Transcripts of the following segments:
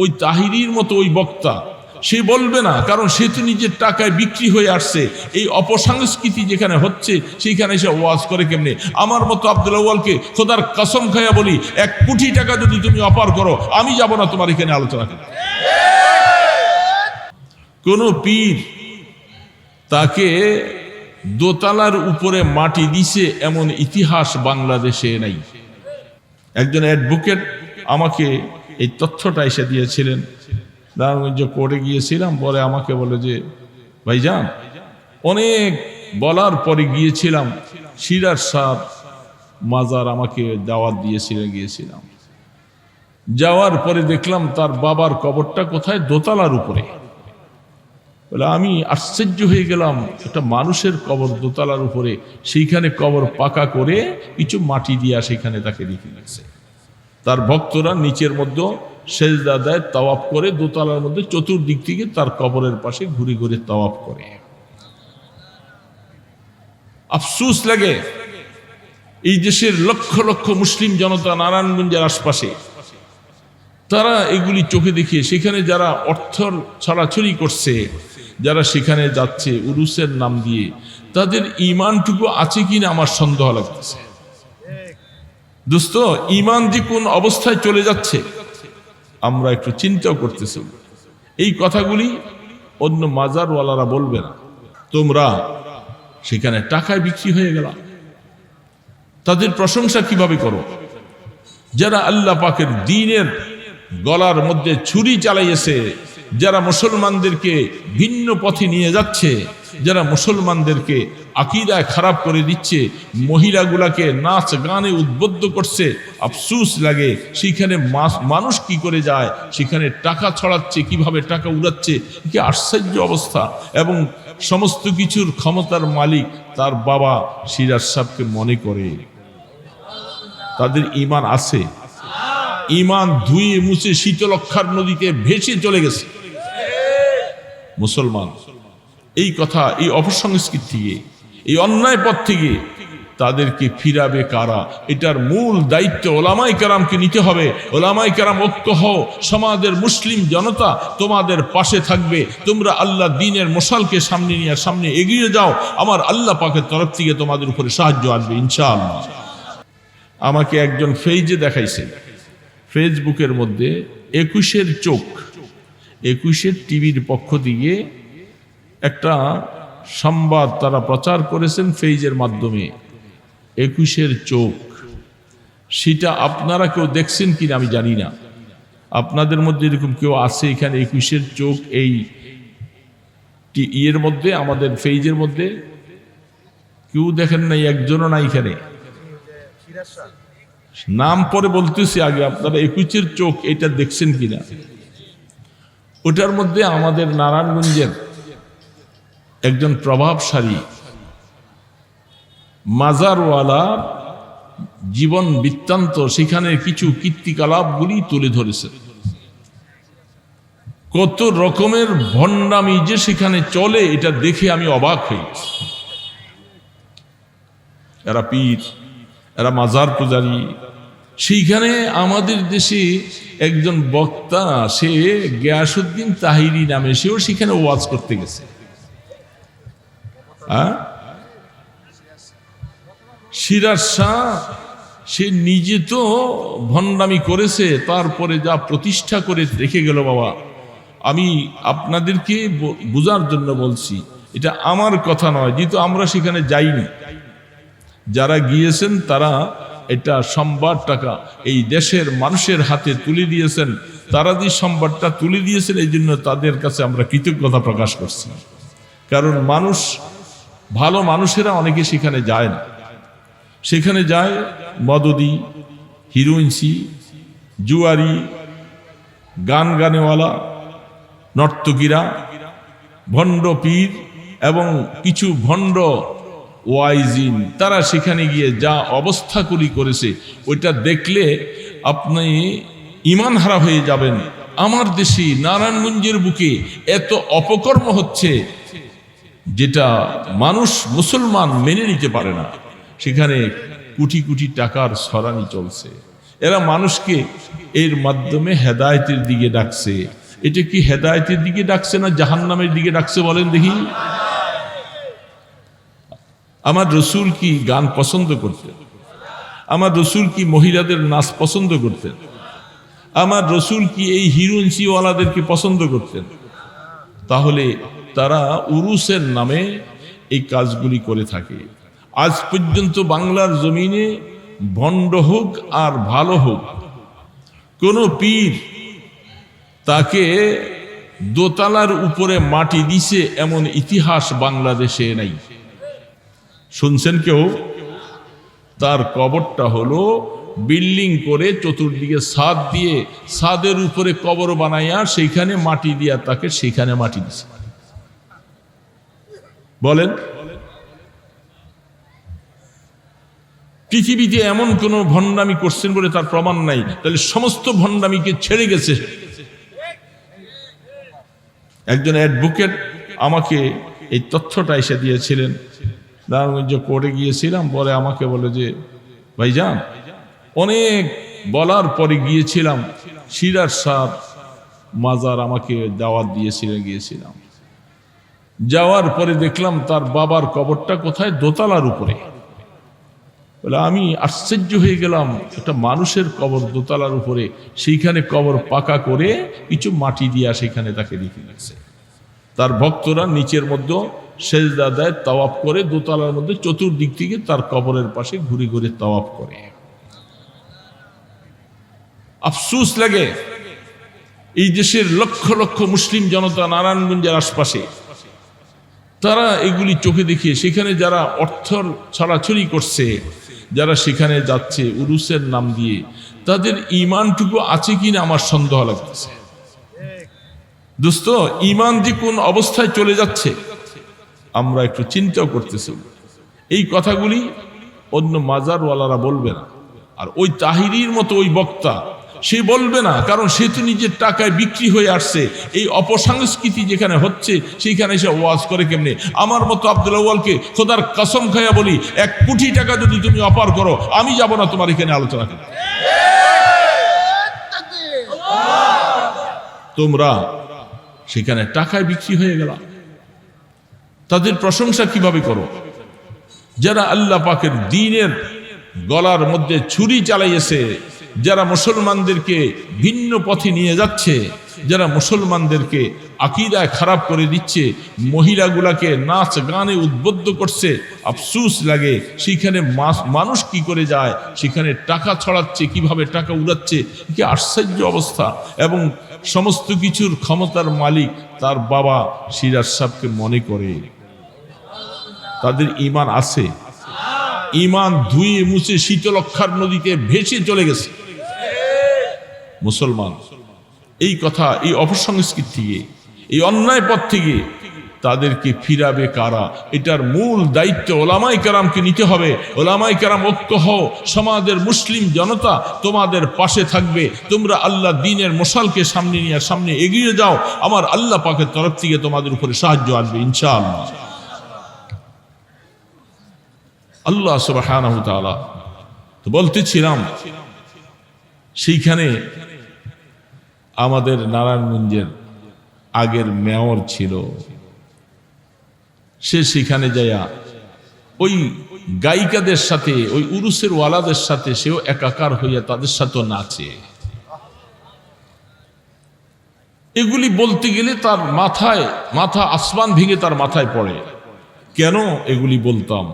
ওই তাহিরির মতো ওই বক্তা। সে বলবে না, কারণ সে তো নিজের টাকায় বিক্রি হয়ে আসছে। এই অপসংস্কৃতি যেখানে হচ্ছে, সেইখানে এসে ওয়াজ করে কেমনে? আমার মতো আব্দুল আউ্বালকে খোদার কসম খাইয়া বলি, এক কোটি টাকা যদি তুমি অপার করো, আমি যাব না তোমার এখানে আলোচনা করতে। কোন পীর তাকে দোতলার উপরে মাটি দিছে এমন ইতিহাস বাংলাদেশে নাই। একজন অ্যাডভোকেট আমাকে এই তথ্যটা এসে দিয়েছিলেন। নারায়ণগঞ্জ কোর্টে গিয়েছিলাম, পরে আমাকে বলে যে, ভাইজান, অনেক বলার পরে গিয়েছিলাম, সিরাজ সাহ মাজার আমাকে দাওয়াত দিয়েছিলেন, গিয়েছিলাম। যাওয়ার পরে দেখলাম তার বাবার কবরটা কোথায়? দোতলার উপরে। বলে, আমি আশ্চর্য হয়ে গেলাম, একটা মানুষের কবর দোতলার উপরে, সেইখানে কবর পাকা করে কিছু মাটি দিয়া সেখানে তাকে রেখে গেছে। তার ভক্তরা নিচের মধ্যে সেজদা দেয় তাওয়াপ করে, দোতলার মধ্যে চতুর্দিক থেকে তার কবরের পাশে ঘুরে ঘুরে তাওয়াপ করে। আফসুস লাগে এই দেশের লক্ষ লক্ষ মুসলিম জনতা নারায়ণগঞ্জের আশপাশে। তারা এগুলি চোখে দেখিয়ে সেখানে যারা অর্থ ছড়াছড়ি করছে, যারা সেখানে যাচ্ছে, উরুসের নাম দিয়ে, তাদের ইমানটুকু আছে কিনা আমার সন্দেহ লাগতেছে। দোস্ত ইমান যে কোন অবস্থায় চলে যাচ্ছে, আমরা একটু চিন্তাও করতেছি। এই কথাগুলি অন্য মাজারওয়ালারা বলবে না। তোমরা সেখানে টাকায় বিক্রি হয়ে গেল। তাদের প্রশংসা কীভাবে করো? যারা আল্লাহ পাকের দিনের গলার মধ্যে ছুরি চালাইয়েছে, যারা মুসলমানদেরকে ভিন্ন পথে নিয়ে যাচ্ছে যারা মুসলমানদেরকে আকিদায় খারাপ করে দিচ্ছে, মহিলাগুলাকে নাচ গানে উদ্বুদ্ধ করছে, আফসুস লাগে, সেখানে মানুষ কি করে যায়, সেখানে টাকা ছড়াচ্ছে, কীভাবে টাকা উড়াচ্ছে, কি আশ্চর্য অবস্থা। এবং সমস্ত কিছুর ক্ষমতার মালিক তার বাবা সিরাজ সাহেবকে মনে করে। তাদের ইমান আছে। ইমান ধুয়ে মুছে শীতলক্ষার নদীতে ভেসে চলে গেছে। মুসলমান। এই কথা, এই অপসংস্কৃতি থেকে এই অন্যায় পথ থেকে তাদেরকে ফিরাবে কারা? এটার মূল দায়িত্ব ওলামাই কারামকে নিতে হবে। ওলামাই কারাম ঐক্য হও, সমাজের মুসলিম জনতা তোমাদের পাশে থাকবে। তোমরা আল্লাহ দিনের মশালকে সামনে নিয়ে সামনে এগিয়ে যাও। আমার আল্লাহ পাকের তরফ থেকে তোমাদের উপরে সাহায্য আসবে, ইনশাআল্লাহ। আমাকে একজন ফেইজে দেখাইছে। ফেসবুকের মধ্যে একুশের চোখ, একুশের টিভির পক্ষ দিয়ে একটা সংবাদ তারা প্রচার করেছেন ফেইজের মাধ্যমে। একুশের চোখ। সেটা আপনারা কেউ দেখছেন কিনা আমি জানি না। আপনাদের মধ্যে এরকম কেউ আছে এখানে একুশের চোখ, এই ইয়ের মধ্যে, আমাদের ফেইজের মধ্যে? কেউ দেখেন নাই, একজনও নাই এখানে? নাম পরে বলতেছি আগে, আপনারা একুশের চোখ এটা দেখছেন কিনা? ওটার মধ্যে আমাদের নারায়ণগঞ্জের একজন প্রভাবশালী মাজারওয়ালা জীবন বৃত্তান্ত, সেখানে কিছু কীর্তিকলাপগুলি তুলে ধরেছে। কত রকমের ভণ্ডামি যে সেখানে চলে, এটা দেখে আমি অবাক গেছি এরা পীর, এরা মাজার পূজারী। সেইখানে আমাদের দেশে একজন বক্তা, সে গিয়াসুদ্দিন তাহিরি নামে, সেও সেখানে ওয়াজ করতে গেছে। সিরাজ শাহ সে নিজে তো ভণ্ডামি করেছে, তারপরে যা প্রতিষ্ঠা করে রেখে গেল বাবা। আমি আপনাদেরকে বোঝার জন্য বলছি, এটা আমার কথা নয়, যেহেতু আমরা সেখানে যাইনি। যারা গিয়েছেন, তারা এটা সম্বাদ টাকা, এই দেশের মানুষের হাতে তুলে দিয়েছেন। তারা যে সম্বাদটা তুলে দিয়েছেন, এই জন্য তাদের কাছে আমরা কৃতজ্ঞতা প্রকাশ করছি। কারণ মানুষ ভালো মানুষেরা অনেকে সেখানে যায় না। সেখানে যায় মদদি হিরোইনসি জুয়ারি, গান গানেওয়ালা, নর্তকীরা, ভণ্ড পীর এবং কিছু ভণ্ড ওয়াইজিন, তারা সেখানে গিয়ে যা অবস্থাগুলি করেছে, ওইটা দেখলে আপনি ইমান হারা হয়ে যাবেন। আমার দেশে নারায়ণগঞ্জের বুকে এত অপকর্ম হচ্ছে যেটা মানুষ মুসলমান মেনে নিতে পারে না, সেখানে কোটি কোটি টাকার সরানি চলছে। এরা মানুষকে এর মাধ্যমে হেদায়েতের দিকে ডাকছে। এটা কি হেদায়েতের দিকে ডাকছে না জাহান্নামের দিকে ডাকছে বলেন দেখি? আমার রসুল কি গান পছন্দ করতেন? আমার রসুল কি মহিলাদের নাচ পছন্দ করতেন? আমার রসুল কি এই হিরুঞ্চিওয়ালাদেরকে পছন্দ করতেন? তাহলে তারা উরুসের নামে এই কাজগুলি করে থাকে। আজ পর্যন্ত বাংলার জমিনে ভণ্ড হোক আর ভালো হোক, কোন পীর তাকে দোতলার উপরে মাটি দিছে এমন ইতিহাস বাংলাদেশে নাই। শুনছেন কেউ? তার কবরটা হলো বিল্ডিং করে চতুর্দিকে ছাদ দিয়ে ছাদের উপরে কবর বানাইয়া সেইখানে মাটি দিয়া তাকে সেখানে মাটি দিছে। বলেন। পৃথিবীতে এমন কোন ভণ্ডামি করছেন বলে তার প্রমাণ নাই। তাহলে সমস্ত ভণ্ডামিকে ছেড়ে গেছে। একজন অ্যাডভোকেট আমাকে এই তথ্যটা এসে দিয়েছিলেন। নারায়ণগঞ্জ কোর্টে গিয়েছিলাম, পরে আমাকে বলে যে, ভাইজান, অনেক বলার পরে গিয়েছিলাম সিরার সাহ মাজার আমাকে দাওয়াত দিয়েছিলেন, গিয়েছিলাম। যাওয়ার পরে দেখলাম তার বাবার কবরটা কোথায়? দোতলার উপরে। বলে, আমি আশ্চর্য হয়ে গেলাম, একটা মানুষের কবর দোতলার উপরে। সেইখানে কবর পাকা করে কিছু মাটি দিয়া সেখানে তাকে রেখে গেছে। তার ভক্তরা নিচের মধ্যে সেজদা দেয় তাওয়াপ করে, দোতলার মধ্যে চতুর্দিক থেকে তার কবরের পাশে ঘুরে ঘুরে তাওয়াপ করে। আফসুস লাগে। এই দেশের লক্ষ লক্ষ মুসলিম জনতা নারায়ণগঞ্জের আশপাশে তারা এগুলি চোখে দেখিয়ে সেখানে যারা অর্থ ছড়াছড়ি করছে, যারা সেখানে যাচ্ছে উরুসের নাম দিয়ে, তাদের ইমানটুকু আছে কিনা আমার সন্দেহ লাগতেছে। দোস্ত ইমান যে কোন অবস্থায় চলে যাচ্ছে, আমরা একটু চিন্তাও করতেছি। এই কথাগুলি অন্য মাজারওয়ালারা বলবে না। আর ওই তাহিরির মতো ওই বক্তা সে বলবে না, কারণ সে তো নিজের টাকায় বিক্রি হয়ে আসছে। এই অপসংস্কৃতি যেখানে হচ্ছে, সেইখানে এসে ওয়াজ করে কেমনে? আমার মতো আব্দুল আউ্বালকে খোদার কসম খাইয়া বলি, এক কোটি টাকা যদি তুমি অপার করো, আমি যাব না তোমার এখানে আলোচনা করতে। তোমরা সেখানে টাকায় বিক্রি হয়ে গেল। তাদের প্রশংসা কীভাবে করো? যারা আল্লাহ পাকের দিনের গলার মধ্যে ছুরি চালাইয়েছে যারা মুসলমানদেরকে ভিন্ন পথে নিয়ে যাচ্ছে, যারা মুসলমানদেরকে আকিদায় খারাপ করে দিচ্ছে, মহিলাগুলাকে নাচ গানে উদ্বুদ্ধ করছে, আফসুস লাগে, সেখানে মানুষ কি করে যায়, সেখানে টাকা ছড়াচ্ছে, কীভাবে টাকা উড়াচ্ছে, কি আশ্চর্য অবস্থা। এবং সমস্ত কিছুর ক্ষমতার মালিক তার বাবা সিরাজ সাহকে মনে করে। তাদের ইমান আছে। ইমান ধুয়ে মুছে শীতলক্ষার নদীতে ভেসে চলে গেছে। মুসলমান। এই কথা, এই অপসংস্কৃতি থেকে এই অন্যায় পথ থেকে তাদেরকে ফিরাবে কারা? এটার মূল দায়িত্ব ওলামাই কারামকে নিতে হবে। ওলামাই কারাম ঐক্য হও, সমাজের মুসলিম জনতা তোমাদের পাশে থাকবে। তোমরা আল্লাহ দিনের মশালকে সামনে নিয়ে, সামনে এগিয়ে যাও। আমার আল্লাহ পাকের তরফ থেকে তোমাদের উপরে সাহায্য আসবে, ইনশাআল্লাহ। আল্লাহ সুবাহ বলতেছিলাম, সেইখানে আমাদের নারায়ণগঞ্জের আগের মেয়র ছিল। সে সেখানে যাইয়া ওই গায়িকাদের সাথে, ওই উরুসের ওয়ালাদের সাথে সেও একাকার হইয়া তাদের সাথে নাচে। এগুলি বলতে গেলে তার মাথায়, মাথা আসমান ভেঙে তার মাথায় পড়ে। কেন এগুলি বলতাম?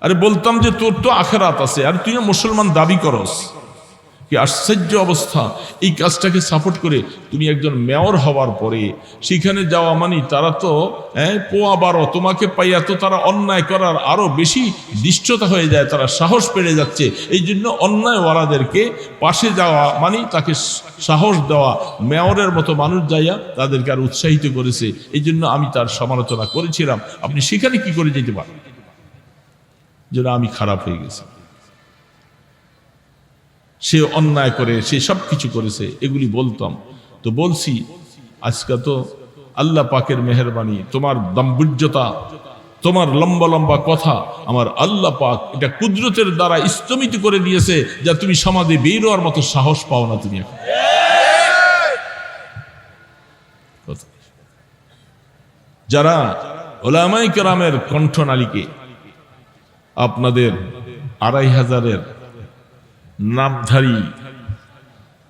আরে বলতাম যে তোর তো আখেরাত আছে, আর তুই মুসলমান দাবি করস। কি আশ্চর্য অবস্থা। এই কাজটাকে সাপোর্ট করে তুমি একজন মেয়র হওয়ার পরে সেখানে যাওয়া মানে তারা তো হ্যাঁ পোয়া বারো, তোমাকে পাইয়া তো তারা অন্যায় করার আরও বেশি দৃষ্টতা হয়ে যায়, তারা সাহস পেড়ে যাচ্ছে। এই জন্য অন্যায়ওয়ালাদেরকে পাশে যাওয়া মানে তাকে সাহস দেওয়া মেয়রের মতো মানুষ যাইয়া তাদেরকে আর উৎসাহিত করেছে। এই জন্য আমি তার সমালোচনা করেছিলাম। আপনি সেখানে কি করে যেতে পারেন? যেন আমি খারাপ হয়ে গেছি। সে অন্যায় করে, সে সব কিছু করেছে, এগুলি বলতাম। তো বলছি, আজকে তো আল্লাহ পাকের মেহরবানি, তোমার দম্বুজ্যতা, তোমার লম্বা লম্বা কথা, আমার আল্লাহ পাক এটা কুদরতের দ্বারা স্তমিত করে দিয়েছে, যা তুমি সমাজে বের হওয়ার মতো সাহস পাও না তুমি এখন। যারা ওলামাই কেরামের কণ্ঠনালীকে আপনাদের আড়াই হাজারের নামধারী,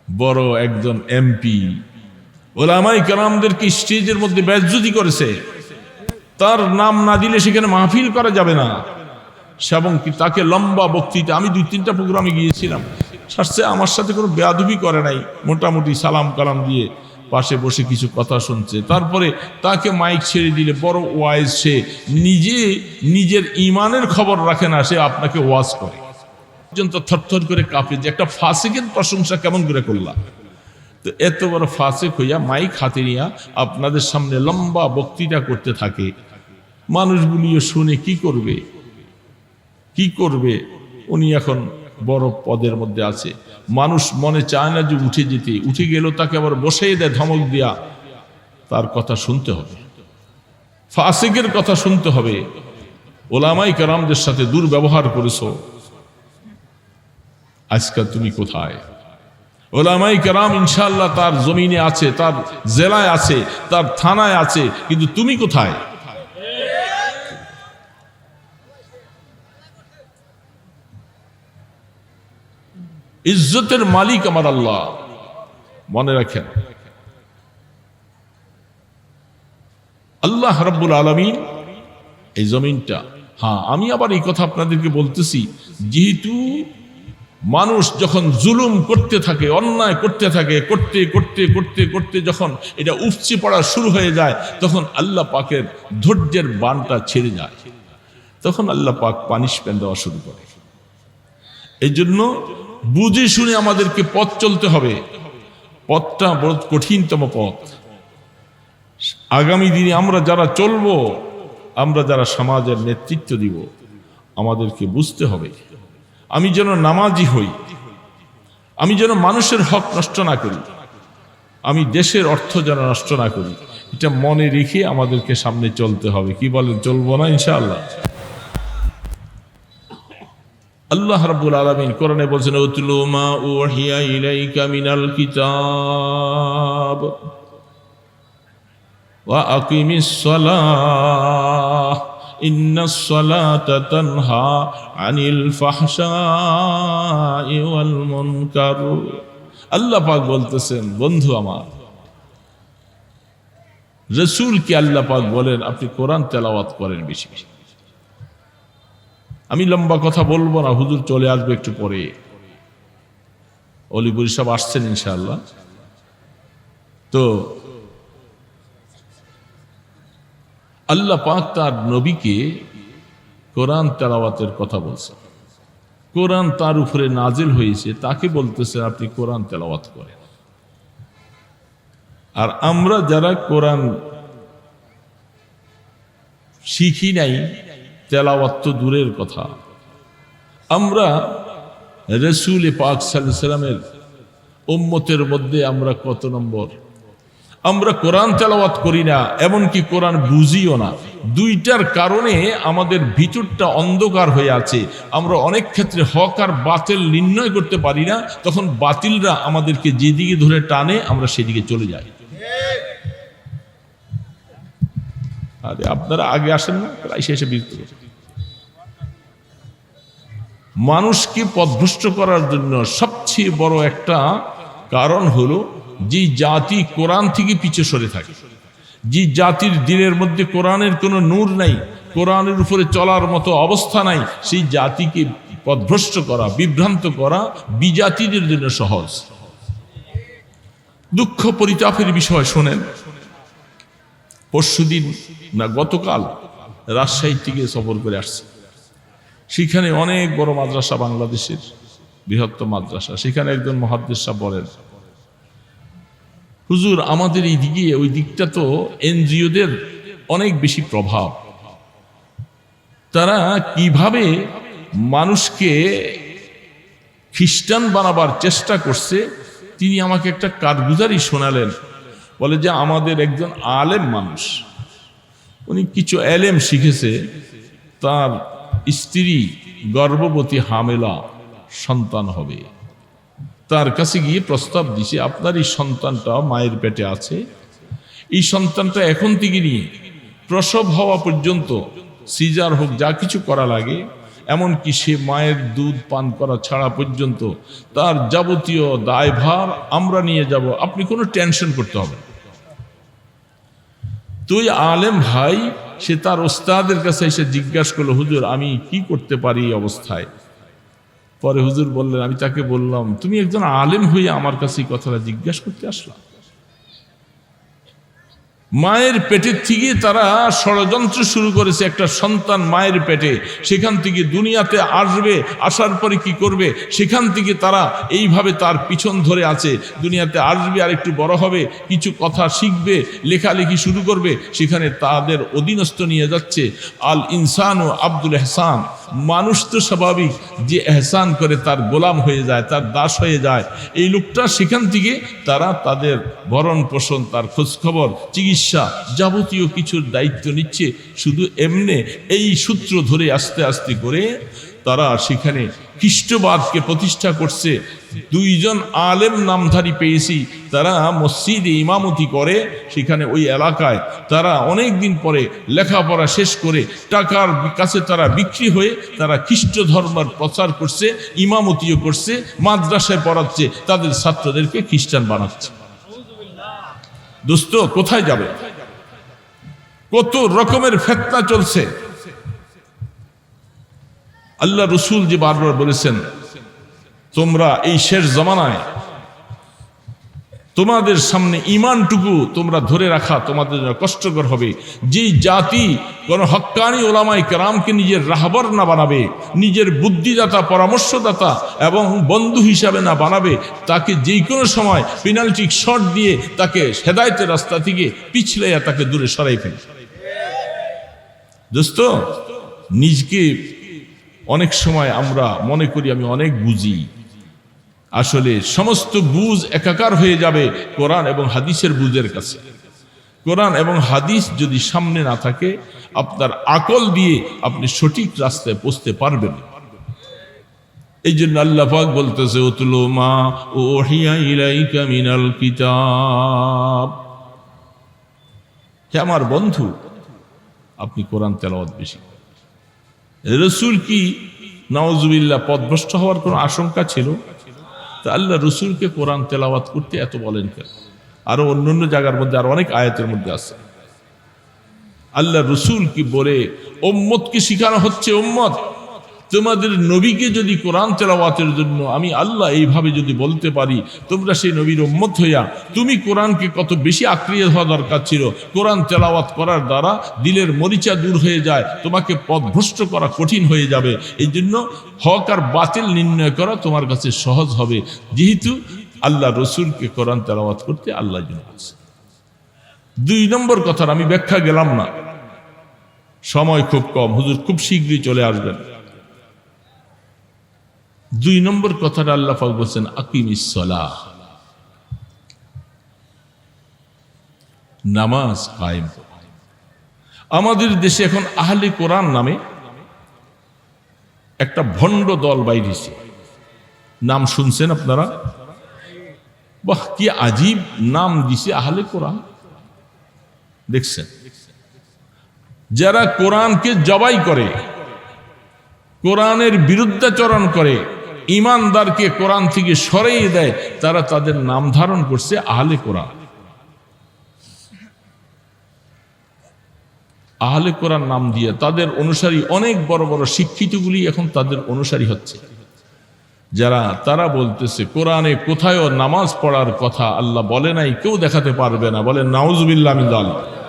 বড় একজন এমপি। ওলামাই কেরামদেরকে স্টেজের মধ্যে ব্যাজ্যুতি করেছে? তার নাম না দিলে সেখানে মাহফিল করা যাবে না। কি তাকে লম্বা বক্তৃতা, আমি দুই তিনটা প্রোগ্রামে গিয়েছিলাম। সারছে, আমার সাথে কোনো বেয়াদুবি করে নাই। মোটামুটি সালাম কালাম দিয়ে পাশে বসে কিছু কথা শুনছে। তারপরে তাকে মাইক ছেড়ে দিলে, বড় ওয়াইজ সে নিজে নিজের ইমানের খবর রাখে না, সে আপনাকে ওয়াজ করে। পর্যন্ত থরথর করে কাঁপে যে একটা ফাসিকের প্রশংসা কেমন করে করলাম? তো এত বড় ফাঁসিক হইয়া মাইক হাতে নিয়া আপনাদের সামনে লম্বা বক্তৃতা করতে থাকে। মানুষগুলিও শুনে কি করবে? কি করবে? উনি এখন বড় পদের মধ্যে আছে। মানুষ মনে চায় না যে উঠে যেতে। উঠে গেলেও তাকে আবার বসেই দেয় ধমক দিয়া। তার কথা শুনতে হবে। ফাসিকের কথা শুনতে হবে। ওলামাই কারামদের সাথে দুর্ব্যবহার করেছ। আজকাল তুমি কোথায়? ওলামাই কেরাম ইনশাল্লাহ তার জমিনে আছে, তার জেলায় আছে, তার থানায় আছে, কিন্তু তুমি কোথায়? ইজ্জতের মালিক আমার আল্লাহ। মনে রাখেন। আল্লাহ রব্বুল আলমিন এই জমিনটা হ্যাঁ আমি আবার এই কথা আপনাদেরকে বলতেছি, যেহেতু মানুষ যখন জুলুম করতে থাকে, অন্যায় করতে থাকে, করতে করতে করতে করতে যখন এটা উপচে পড়া শুরু হয়ে যায়, তখন আল্লাহ পাকের ধৈর্যের বানটা ছেড়ে যায়। তখন আল্লাহ পাক পানিশমেন্ট দেওয়া শুরু করে। এই জন্য বুঝে শুনে আমাদেরকে পথ চলতে হবে। পথটা বড় কঠিনতম পথ। আগামী দিনে আমরা যারা চলবো, আমরা যারা সমাজের নেতৃত্ব দিব, আমাদেরকে বুঝতে হবে। আমি যেন নামাজি হই। আমি যেন মানুষের হক নষ্ট না করি। আমি দেশের অর্থ যেন নষ্ট না করি। এটা মনে রেখে আমাদেরকে সামনে চলতে হবে। কি বলেন? চলবো না ইনশাআল্লাহ? আল্লাহ রাব্বুল আলামিন কোরআনে বলছেন, উতলু মা উহিয়া ইলাইকা মিনাল কিতাব ওয়া আকিমিস সালাহ। সালাতা তানহা আনিল ফাহশাই ওয়াল মুনকার। আল্লাহ পাক বলতেছেন, বন্ধু আমার, রসুলকে আল্লাহ পাক বলেন, আপনি কোরআন তেলাওয়াত করেন বেশি বেশি। আমি লম্বা কথা বলব না, হুজুর চলে আসবে একটু পরে। অলিপুরি সব আসছেন ইনশাআল্লাহ। তো আল্লাহ পাক তার নবীকে কোরআন তেলাওয়াতের কথা বলছেন। কোরআন তার উপরে নাজিল হয়েছে, তাকে বলতেছে, আপনি কোরআন তেলাওয়াত করেন। আর আমরা যারা কোরআন শিখি নাই, তেলাওয়াত তো দূরের কথা। আমরা রসুল পাক সাল্লামের উম্মতের মধ্যে আমরা কত নম্বর? আমরা কোরআন তেলাওয়াত করি না, এমনকি কোরআন বুঝিও না। দুইটার কারণে আমাদের ভিতরটা অন্ধকার হয়ে আছে। আমরা অনেক ক্ষেত্রে হক আর বাতিল নির্ণয় করতে পারি না, তখন বাতিলরা আমাদেরকে যেদিকে ধরে টানে, আমরা সেদিকে চলে যাই। আরে, আপনারা আগে আসেন না, প্রায় শেষে বিরক্ত মানুষকে পথভ্রষ্ট করার জন্য সবচেয়ে বড় একটা কারণ হলো যে জাতি কোরআন থেকে পিছে সরে থাকে, যে জাতির দিনের মধ্যে কোরআনের কোনো নূর নাই, কোরআনের উপরে চলার মতো অবস্থা নাই, সেই জাতিকে পথভ্রষ্ট করা, বিভ্রান্ত করা বিজাতিদের জন্য সহজ। দুঃখ পরিতাপের বিষয় শোনেন পরশুদিন না গতকাল রাজশাহী থেকে সফর করে আসছে। সেখানে অনেক বড় মাদ্রাসা বাংলাদেশের বৃহত্তম মাদ্রাসা, সেখানে একজন মহাদ্দেশা বলেন হুজুর, আমাদের এই দিকে, ওই দিকটা তো এনজিওদের অনেক বেশি প্রভাব। তারা কীভাবে মানুষকে খ্রিস্টান বানাবার চেষ্টা করছে, তিনি আমাকে একটা কারগুজারি শোনালেন। বলে যে, আমাদের একজন আলেম মানুষ, উনি কিছু এলেম শিখেছে, তার স্ত্রী গর্ভবতী হামেলা সন্তান হবে। তার কাছে গিয়ে প্রস্তাব দিছে, আপনার এই সন্তানটা মায়ের পেটে আছে। এই সন্তানটা এখন থেকে নিয়ে প্রসব হওয়া পর্যন্ত সিজার হোক, যা কিছু করা লাগে, এমনকি সে মায়ের দুধ পান করা ছাড়া পর্যন্ত তার যাবতীয় দায়ভার আমরা নিয়ে যাব। আপনি কোনো টেনশন করতে হবে। তুই আলেম ভাই, সে তার ওস্তাদের কাছে এসে জিজ্ঞাসা করল, হুজুর, আমি কি করতে পারি অবস্থায়? পরে হুজুর বললেন, আমি তাকে বললাম, তুমি একজন আলেম হয়ে আমার কাছে এই কথাটা জিজ্ঞাসা করতে আসলাম মায়ের পেটের থেকে তারা ষড়যন্ত্র শুরু করেছে একটা সন্তান মায়ের পেটে। সেখান থেকে দুনিয়াতে আসবে, আসার পরে কি করবে? সেখান থেকে তারা এইভাবে তার পিছন ধরে আছে। দুনিয়াতে আসবে আর একটু বড় হবে, কিছু কথা শিখবে, লেখালেখি শুরু করবে। সেখানে তাদের অধীনস্থ নিয়ে যাচ্ছে আল ইনসান ও আব্দুল এহসান। মানুষ তো স্বাভাবিক যে এহসান করে তার গোলাম হয়ে যায়, তার দাস হয়ে যায়। এই লোকটা সেখান থেকে তারা তাদের ভরণ পোষণ তার খোঁজখবর, চিকিৎসা যাবতীয় কিছুর দায়িত্ব নিচ্ছে, শুধু এমনে এই সূত্র ধরে আস্তে আস্তে করে তারা সেখানে খ্রিস্টবাদকে প্রতিষ্ঠা করছে। দুইজন আলেম নামধারী পেয়েছি, তারা মসজিদে ইমামতি করে, সেখানে ওই এলাকায় তারা অনেক দিন পরে লেখাপড়া শেষ করে টাকার কাছে তারা বিক্রি হয়ে তারা খ্রিস্ট ধর্মের প্রচার করছে, ইমামতিও করছে, মাদ্রাসায় পড়াচ্ছে, তাদের ছাত্রদেরকে খ্রিস্টান বানাচ্ছে। দোস্ত কোথায় যাবে? কত রকমের ফেতনা চলছে। আল্লাহ রসুল যে বারবার বলেছেন, তোমরা এই শেষ জমানায় তোমাদের সামনে ইমানটুকু তোমরা ধরে রাখা তোমাদের জন্য কষ্টকর হবে। যেই জাতি কোন হক্কানি ওলামাই কেরামকে নিজের রাহবর না বানাবে, নিজের বুদ্ধিদাতা, পরামর্শদাতা এবং বন্ধু হিসাবে না বানাবে, তাকে যেই কোনো সময় পেনাল্টি শট দিয়ে তাকে হেদায়তের রাস্তা থেকে পিছলাইয়া তাকে দূরে সরাই ফেলে। দোস্ত, নিজকে অনেক সময় আমরা মনে করি আমি অনেক বুঝি। আসলে সমস্ত বুঝ একাকার হয়ে যাবে কোরআন এবং হাদিসের বুঝের কাছে। কোরআন এবং হাদিস যদি সামনে না থাকে, আপনার আকল দিয়ে আপনি সঠিক রাস্তায় পৌঁছতে পারবেন। এই জন্য আল্লাহ বলতেছে, উতলু মা ইলাইকা মিনাল কিতাব। হে আমার বন্ধু, আপনি কোরআন তেলাওয়াত বেশি। রসুল কি নওয়াজুবিল্লাহ পদভ্রষ্ট হওয়ার কোনো আশঙ্কা ছিল? তা আল্লাহ রসুলকে কোরআন তেলাওয়াত করতে এত বলেন কেন? আরও অন্য অন্য জায়গার মধ্যে আরও অনেক আয়াতের মধ্যে আছে। আল্লাহ রসুল কি বলে ওম্মতকে শিখানো হচ্ছে ওম্মত তোমাদের নবীকে যদি কোরআন তেলাওয়াতের জন্য আমি আল্লাহ এইভাবে যদি বলতে পারি, তোমরা সেই নবীর উম্মত হইয়া, তুমি কোরআনকে কত বেশি আক্রিয় হওয়া দরকার ছিল, কোরআন তেলাওয়াত করার দ্বারা দিলের মরিচা দূর হয়ে যায়, তোমাকে পথভ্রষ্ট করা কঠিন হয়ে যাবে। এই জন্য হক আর বাতিল নির্ণয় করা তোমার কাছে সহজ হবে। যেহেতু আল্লাহ রসুলকে কোরআন তেলাওয়াত করতে আল্লাহ জন্য আছে। দুই নম্বর কথার আমি ব্যাখ্যা গেলাম না। সময় খুব কম। হুজুর খুব শীঘ্রই চলে আসবেন। দুই নম্বর কথাটা আল্লাহ পাক বলছেন আকিম ইসলাহ নামাজ কায়েম আমাদের দেশে এখন আহলে কোরআন নামে একটা ভণ্ড দল বাইরেছে। নাম শুনছেন আপনারা? বাহ, কি আজীব নাম দিছে আহলে কোরআন। দেখছেন? যারা কোরআনকে জবাই করে, কোরআনের বিরুদ্ধাচরণ করে ইমানদারকে কোরআন থেকে সরিয়ে দেয়, তারা তাদের নাম ধারণ করছে আহলে কোরআন। আহলে কোরআন নাম দিয়ে তাদের অনুসারী অনেক বড় বড় শিক্ষিতগুলি এখন তাদের অনুসারী হচ্ছে। যারা, তারা বলতেছে, কোরআনে কোথায়ও নামাজ পড়ার কথা আল্লাহ বলে নাই, কেউ দেখাতে পারবে না। বলে যালিক।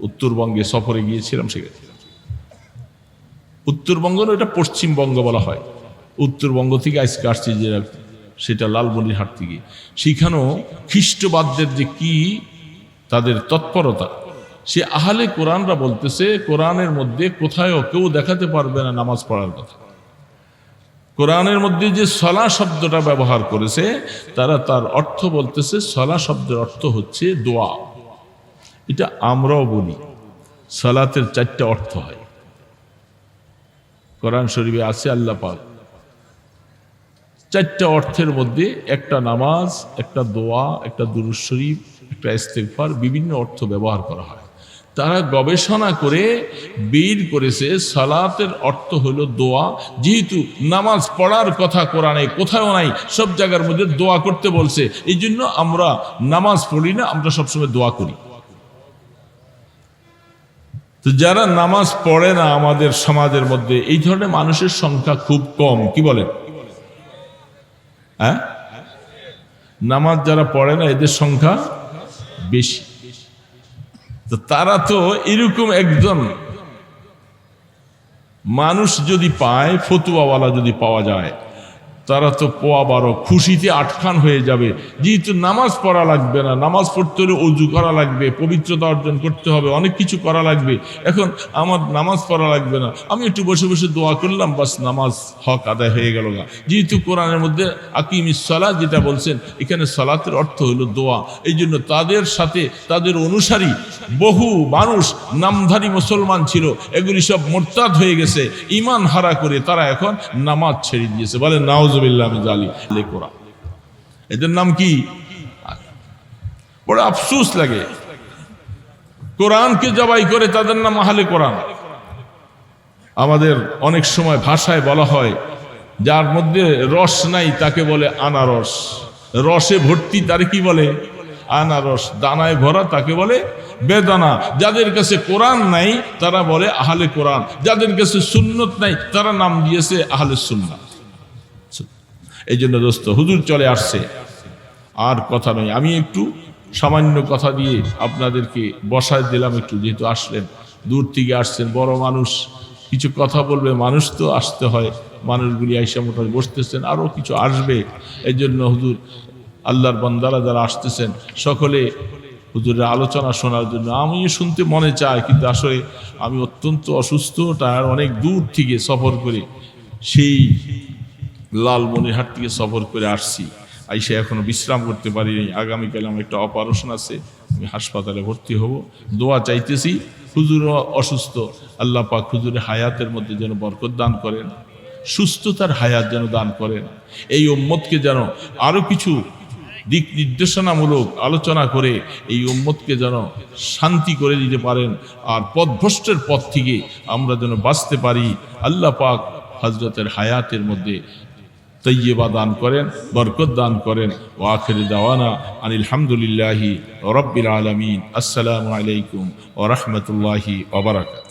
উত্তরবঙ্গে সফরে গিয়েছিলাম সেখানে। উত্তরবঙ্গ এটা পশ্চিমবঙ্গ বলা হয়। উত্তরবঙ্গ থেকে আজকে আসছে যে সেটা লালমনিরহাট থেকে। সেখানেও খ্রিস্টবাদদের যে কি তাদের তৎপরতা, সে আহলে কোরআনরা বলতেছে, কোরআনের মধ্যে কোথায়ও কেউ দেখাতে পারবে না নামাজ পড়ার কথা। কোরআনের মধ্যে যে সলা শব্দটা ব্যবহার করেছে, তারা তার অর্থ বলতেছে, সলা শব্দের অর্থ হচ্ছে দোয়া। এটা আমরাও বলি, সলাতের চারটা অর্থ হয়। কোরআন শরীফে আছে আল্লাহ পাক। চারটা অর্থের মধ্যে একটা নামাজ, একটা দোয়া, একটা দুরুজ শরীফ, একটা ইস্তেগফার, বিভিন্ন অর্থ ব্যবহার করা হয়। তারা গবেষণা করে বের করেছে সালাতের অর্থ হলো দোয়া। যেহেতু নামাজ পড়ার কথা কোরআনে কোথাও নাই, সব জায়গার মধ্যে দোয়া করতে বলছে। এই জন্য আমরা নামাজ পড়ি না, আমরা সবসময় দোয়া করি। তো যারা নামাজ পড়ে না আমাদের সমাজের মধ্যে, এই ধরনের মানুষের সংখ্যা খুব কম। কি বলে? হ্যাঁ? নামাজ যারা পড়ে না, এদের সংখ্যা বেশি। তো তারা তো এরকম একজন। মানুষ যদি পায়, ফতুয়াওয়ালা যদি পাওয়া যায় তারা তো পোয়া বারো খুশিতে আটখান হয়ে যাবে। যেহেতু নামাজ পড়া লাগবে না, নামাজ পড়তে হলে অজু করা লাগবে, পবিত্রতা অর্জন করতে হবে, অনেক কিছু করা লাগবে। এখন আমার নামাজ পড়া লাগবে না, আমি একটু বসে বসে দোয়া করলাম, বাস নামাজ হক আদায় হয়ে গেল না যেহেতু কোরআনের মধ্যে আকিম ইসলা যেটা বলছেন, এখানে সলাতের অর্থ হলো দোয়া। এই জন্য তাদের সাথে, তাদের অনুসারী বহু মানুষ, নামধারী মুসলমান ছিল, এগুলি সব মোরতাদ হয়ে গেছে ইমান হারা করে তারা এখন নামাজ ছেড়ে দিয়েছে। বলে জবাই করে আমাদের অনেক সময় ভাষায় বলা হয়, যার মধ্যে রস নাই তাকে বলে আনারস। রসে ভর্তি তার কি বলে? আনারস। দানায় ভরা তাকে বলে বেদানা। যাদের কাছে কোরআন নাই, তারা বলে আহলে কোরআন। যাদের কাছে সুন্নত নাই, তারা নাম দিয়েছে আহলে সুন্নাত এই জন্য দোস্ত, হুজুর চলে আসছে। আর কথা নয়, আমি একটু সামান্য কথা দিয়ে আপনাদেরকে বসায় দিলাম একটু, যেহেতু আসলেন, দূর থেকে আসছেন, বড় মানুষ। কিছু কথা বলবে, মানুষ তো আসতে হয়, মানুষগুলি আইসা মোটামুটি বসতেছেন আরও কিছু আসবে। এই জন্য হুজুর, আল্লাহর বান্দারা যারা আসতেছেন, সকলে হুজুরের আলোচনা শোনার জন্য আমি শুনতে মনে চাই, কিন্তু আসলে আমি অত্যন্ত অসুস্থ, তার অনেক দূর থেকে সফর করে সেই লালমনিরহাট থেকে সফর করে আসছি। আইসে এখনও বিশ্রাম করতে পারিনি। আগামীকাল আমার একটা অপারেশন আছে। আমি হাসপাতালে ভর্তি হব। দোয়া চাইতেছি হুজুর অসুস্থ। আল্লাহ পাক হুজুরের হায়াতের মধ্যে যেন বরকত দান করেন। সুস্থতার হায়াত যেন দান করেন। এই উম্মতকে যেন আরও কিছু দিক নির্দেশনামূলক আলোচনা করে এই উম্মতকে যেন শান্তি করে দিতে পারেন। আর পথভ্রষ্টের পথ থেকে আমরা যেন বাঁচতে পারি। আল্লাহ পাক হজরতের হায়াতের মধ্যে তৈয়বা দান করেন, বরকত দান করেন। ও আখের দাওয়ানা আনিল হামদুলিল্লাহি রব্বিল আলমিন। আসসালামু আলাইকুম ও রহমতুল্লাহি ওবরাকাত